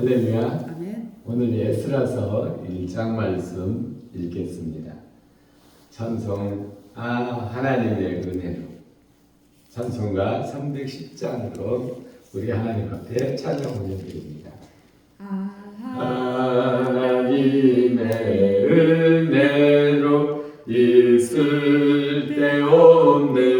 할렐루야. 아멘. 오늘 에스라서 1장 말씀 읽겠습니다. 찬송 아 하나님의 은혜로 찬송가 310장으로 우리 하나님 앞에 찬양 올려드립니다. 아, 하나님의 은혜로 있을 데 없는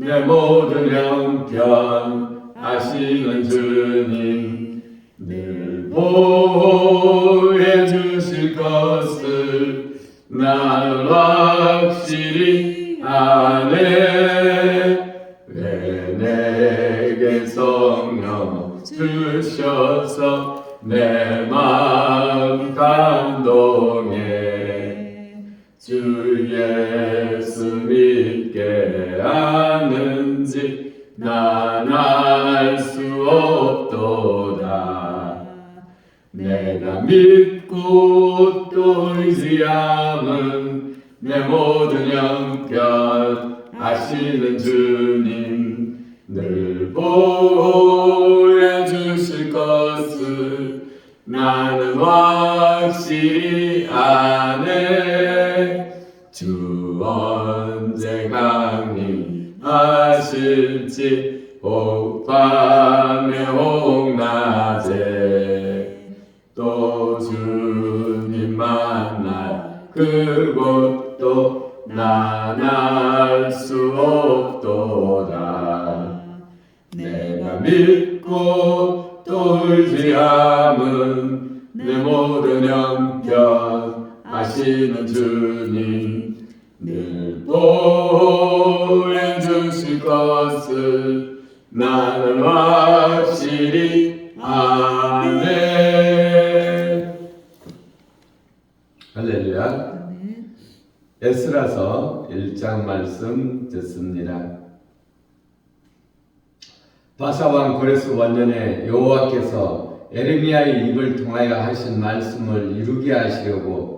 내 모든 형편 아시는 주님 늘 보호해 주실 것을 나는 확실히 아네. 왜 내게 성령 주셔서 내 마음 감동해 주 예수 믿게 아는지 난 알 수 없도다. 내가 믿고 또 의지함은 내 모든 형편 아시는 주님 늘 보호해 주실 것을 나는 확실히 아네 주 언제 강림하실지 옥밤에 옥낮에 또 주님 만날 그곳도 난알 수 없도다. 내가 믿고 또 의지함은 내 모든 형편 아시는 주님 늘 보호해 주실 것을 나는 확실히 아네 할렐루야. 에스라서 1장 말씀 듣습니다. 바사왕 고레스 원년에 여호와께서 에르미야의 입을 통하여 하신 말씀을 이루게 하시려고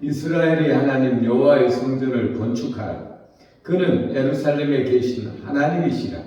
이스라엘의 하나님 여호와의 성전을 건축하라. 그는 에루살렘에 계신 하나님이시라.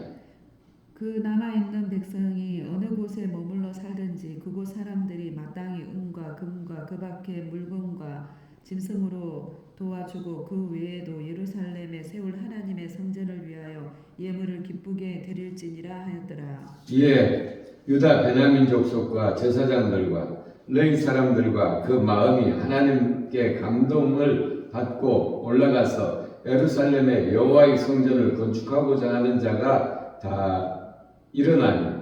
그 남아 있는 백성이 어느 곳에 머물러 살든지 그곳 사람들이 마땅히 은과 금과 그 밖의 물건과 짐승으로 도와주고 그 외에도 예루살렘에 세울 하나님의 성전을 위하여 예물을 기쁘게 드릴지니라 하였더라. 이에 유다 베냐민 족속과 제사장들과 레위 사람들과 그 마음이 하나님 께 감동을 받고 올라가서 에루살렘에 여호와의 성전을 건축하고자 하는 자가 다 일어나니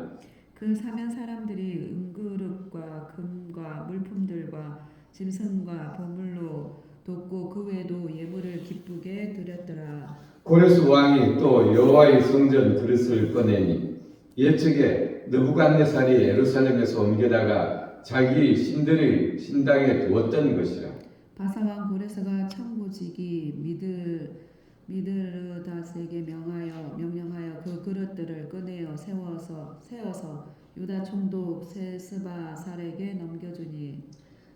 그 사면 사람들이 은그릇과 금과 물품들과 짐승과 보물로 돕고 그 외에도 예물을 기쁘게 드렸더라. 고레스 왕이 또 여호와의 성전 그릇을 꺼내니 옛적에 느부갓네살이 예루살렘에서 옮겨다가 자기 신들의 신당에 두었던 것이라 바사왕 고레스가 청고지기 미들 미드르다스에게 명하여 명령하여 그 그릇들을 꺼내어 세워서 세워서 유다 총독 세스바살에게 넘겨주니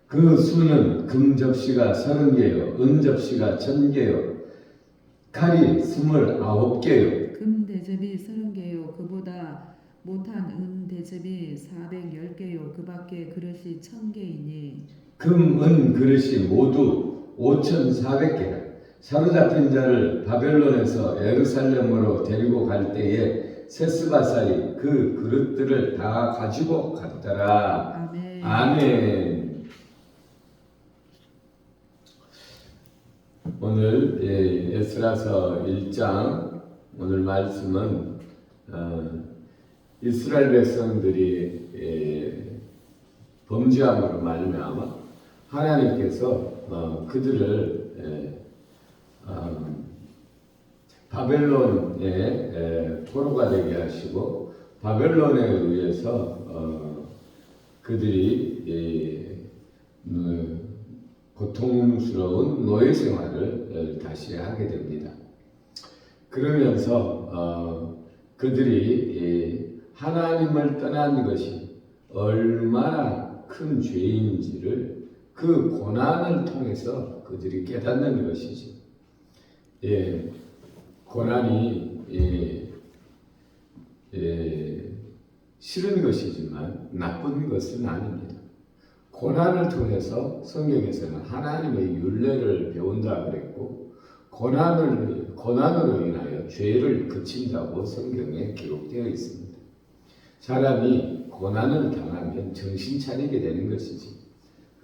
그 수는 금 접시가 서른 개요, 은 접시가 천 개요, 칼이 스물아홉 개요. 금 대접이 서른 개요 그보다 못한 은 대접이 사백 개요 그밖에 그릇이 천 개이니 금, 은 그릇이 모두 5,400개라. 사로잡힌 자를 바벨론에서 예루살렘으로 데리고 갈 때에 세스바살이 그 그릇들을 다 가지고 갔더라. 아멘. 아멘. 오늘 예, 에스라서 1장 오늘 말씀은 어, 이스라엘 백성들이 예, 범죄함으로 말미암아 하나님께서 어, 그들을 예, 어, 바벨론의 에, 포로가 되게 하시고 바벨론에 의해서 어, 그들이 예, 음, 고통스러운 노예 생활을 어, 다시 하게 됩니다. 그러면서 어, 그들이 예, 하나님을 떠난 것이 얼마나 큰 죄인지를 그 고난을 통해서 그들이 깨닫는 것이지. 예, 고난이 예, 예, 싫은 것이지만 나쁜 것은 아닙니다. 고난을 통해서 성경에서는 하나님의 윤례를 배운다 그랬고 고난을 고난으로 인하여 죄를 그친다고 성경에 기록되어 있습니다. 사람이 고난을 당하면 정신 차리게 되는 것이지.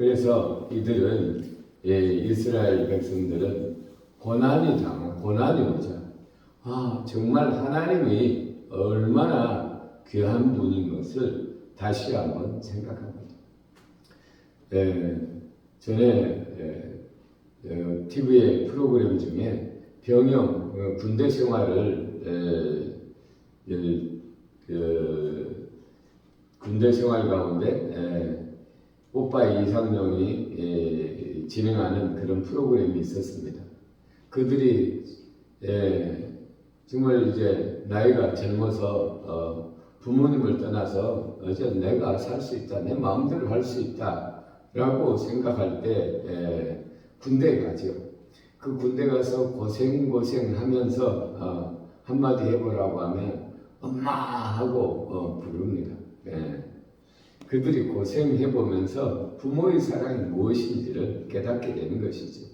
그래서 이들은 예, 이스라엘 백성들은 고난이 당 고난이 오자 아 정말 하나님이 얼마나 귀한 분인 것을 다시 한번 생각합니다. 예, 전에 예, TV의 프로그램 중에 병영 어, 군대 생활을 예, 예, 그 군대 생활 가운데 예, 오빠 이상용이 예, 진행하는 그런 프로그램이 있었습니다. 그들이 예, 정말 이제 나이가 젊어서 어, 부모님을 떠나서 어제 내가 살 수 있다, 내 마음대로 할 수 있다라고 생각할 때 예, 군대에 가죠. 그 군대 가서 고생 고생하면서 어, 한마디 해보라고 하면 엄마 하고 어, 부릅니다. 예. 그들이 고생해 보면서 부모의 사랑이 무엇인지를 깨닫게 되는 것이죠.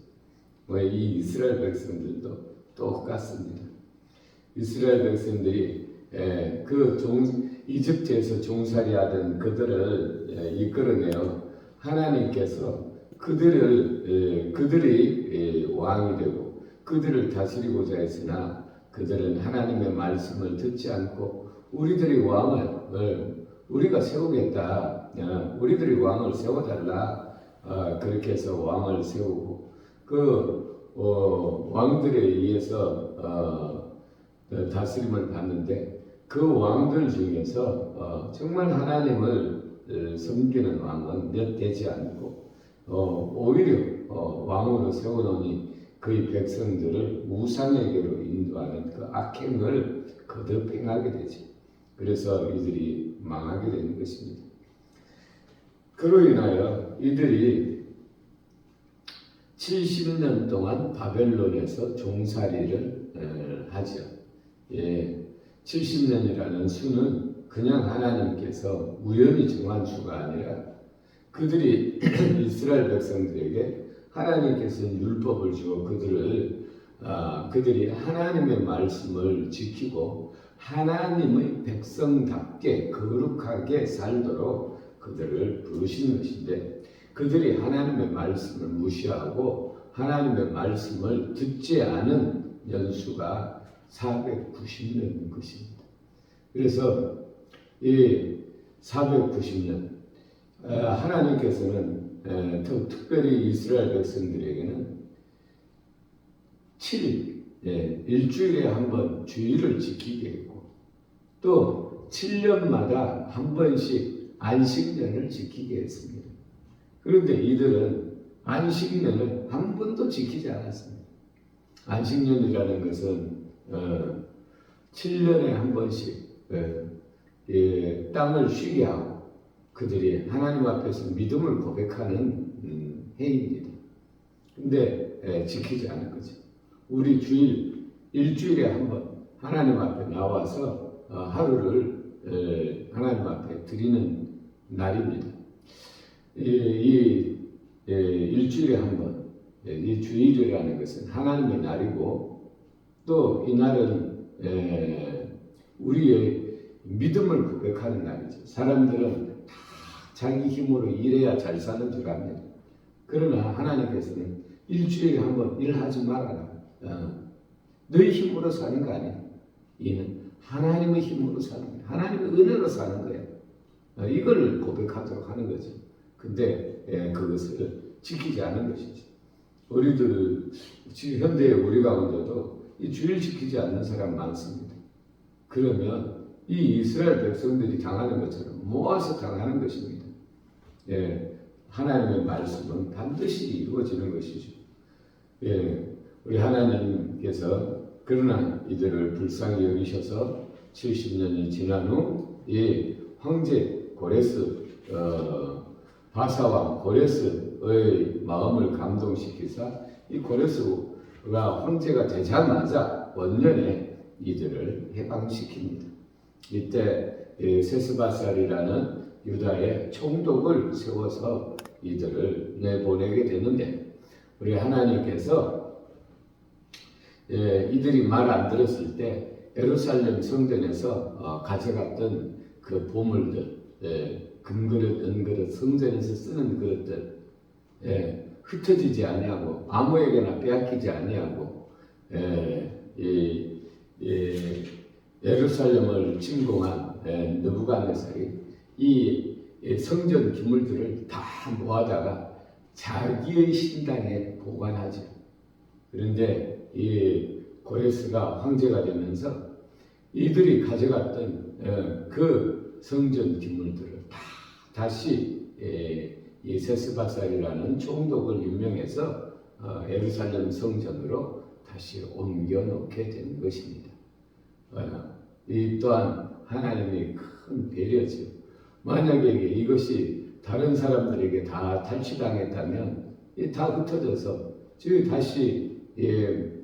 뭐 이 이스라엘 백성들도 똑같습니다. 이스라엘 백성들이 예, 그 종, 이집트에서 종살이하던 그들을 예, 이끌어내어 하나님께서 그들을 예, 그들이 예, 왕이 되고 그들을 다스리고자 했으나 그들은 하나님의 말씀을 듣지 않고 우리들이 왕을 어, 우리가 세우겠다. 어, 우리들이 왕을 세워달라. 어, 그렇게 해서 왕을 세우고 그 어, 왕들에 의해서 어, 어, 다스림을 받는데 그 왕들 중에서 어, 정말 하나님을 어, 섬기는 왕은 몇 되지 않고 어, 오히려 어, 왕으로 세워놓으니 그의 백성들을 우상에게로 인도하는 그 악행을 거듭 행하게 되지. 그래서 이들이 망하게 되는 것입니다. 그로 인하여 이들이 70년 동안 바벨론에서 종살이를 어, 하죠. 예, 70년이라는 수는 그냥 하나님께서 우연히 정한 수가 아니라 그들이 이스라엘 백성들에게 하나님께서 율법을 주어 그들을 아, 그들이 하나님의 말씀을 지키고 하나님의 백성답게 거룩하게 살도록 그들을 부르신 것인데 그들이 하나님의 말씀을 무시하고 하나님의 말씀을 듣지 않은 연수가 490년인 것입니다. 그래서 이 490년 어, 하나님께서는 특별히 이스라엘 백성들에게는 7일, 예, 일주일에 한 번 주일을 지키게 했고 또 7년마다 한 번씩 안식년을 지키게 했습니다. 그런데 이들은 안식년을 한 번도 지키지 않았습니다. 안식년이라는 것은 어, 7년에 한 번씩 어, 예, 땅을 쉬게 하고 그들이 하나님 앞에서 믿음을 고백하는 해입니다. 근데 예, 지키지 않은 거죠. 우리 주일 일주일에 한 번 하나님 앞에 나와서 어, 하루를 에, 하나님 앞에 드리는 날입니다. 이, 이 에, 일주일에 한 번, 예, 이 주일이라는 것은 하나님의 날이고 또 이 날은 에, 우리의 믿음을 고백하는 날이죠. 사람들은 다 자기 힘으로 일해야 잘 사는 줄 압니다. 그러나 하나님께서는 일주일에 한 번 일하지 말아라. 어, 너희 힘으로 사는 거 아니야. 이는 하나님의 힘으로 사는 거야. 하나님의 은혜로 사는 거야. 어, 이걸 고백하도록 하는 거죠. 근데 예, 그것을 지키지 않은 것이죠. 우리들 현대 우리 가운데도 이 주일 지키지 않는 사람 많습니다. 그러면 이 이스라엘 백성들이 당하는 것처럼 모아서 당하는 것입니다. 예, 하나님의 말씀은 반드시 이루어지는 것이죠. 예, 우리 하나님께서 그러나 이들을 불쌍히 여기셔서 70년이 지난 후, 이 황제 고레스, 어, 바사왕 고레스의 마음을 감동시키사 이 고레스가 황제가 되자마자 원년에 이들을 해방시킵니다. 이때 이 세스바살이라는 유다의 총독을 세워서 이들을 내보내게 되는데 우리 하나님께서 예, 이들이 말안 들었을 때 예루살렘 성전에서 어, 가져갔던 그 보물들, 예, 금그릇, 은그릇, 성전에서 쓰는 그릇들 예, 흩어지지 아니하고 아무에게나 빼앗기지 아니하고 예, 이, 이 예루살렘을 침공한 예, 느부갓네살이 이 예, 성전 기물들을 다 모아다가 자기의 신당에 보관하죠. 그런데 이 고레스가 황제가 되면서 이들이 가져갔던 어, 그 성전 기물들을 다 다시 예, 이 세스바살이라는 총독을 임명해서 어, 예루살렘 성전으로 다시 옮겨 놓게 된 것입니다. 어, 이 또한 하나님의 큰 배려죠. 만약에 이것이 다른 사람들에게 다 탈취당했다면 이다 흩어져서 다시 예, 예,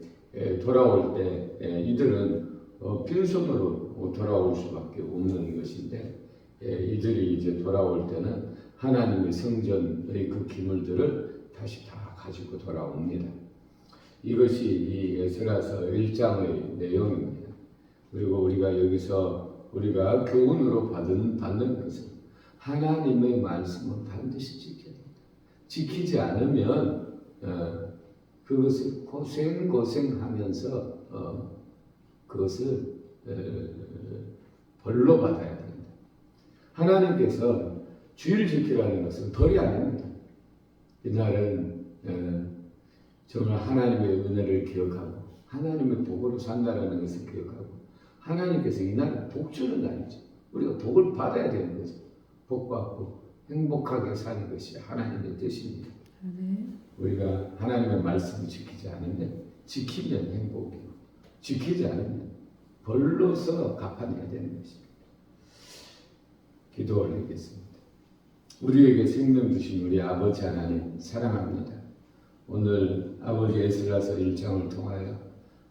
돌아올 때 예, 이들은 어, 빈손으로 돌아올 수밖에 없는 것인데 예, 이들이 이제 돌아올 때는 하나님의 성전의 그 기물들을 다시 다 가지고 돌아옵니다. 이것이 이 에스라서 1장의 내용입니다. 그리고 우리가 여기서 우리가 교훈으로 받은, 받는 것은 하나님의 말씀은 반드시 지켜야 된다. 지키지 않으면 어, 그것을 고생 고생하면서 어, 그것을 어, 벌로 받아야 된다. 하나님께서 주일 지키라는 것은 벌이 아닙니다. 이날은 어, 정말 하나님의 은혜를 기억하고 하나님의 복으로 산다라는 것을 기억하고 하나님께서 이날을 복 주는 날이죠. 우리가 복을 받아야 되는 거죠. 복 받고 행복하게 사는 것이 하나님의 뜻입니다. 아멘. 우리가 하나님의 말씀을 지키지 않으면 지키면 행복이고 지키지 않으면 벌로서 갚아내야 되는 것입니다. 기도 올리겠습니다. 우리에게 생명 주신 우리 아버지 하나님 사랑합니다. 오늘 아버지 에스라서 1장을 통하여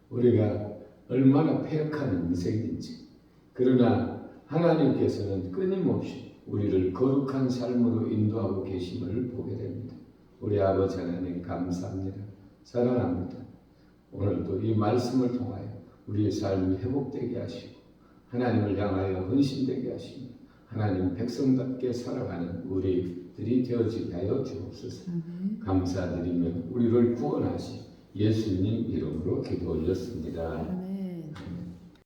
우리가 얼마나 패역한 인생인지 그러나 하나님께서는 끊임없이 우리를 거룩한 삶으로 인도하고 계심을 보게 됩니다. 우리 아버지 하나님 감사합니다. 사랑합니다. 오늘도 이 말씀을 통하여 우리의 삶이 회복되게 하시고 하나님을 향하여 헌신되게 하시고 하나님 백성답게 살아가는 우리들이 되어지게 하여 주옵소서. 감사드리며 우리를 구원하신 예수님 이름으로 기도 올렸습니다.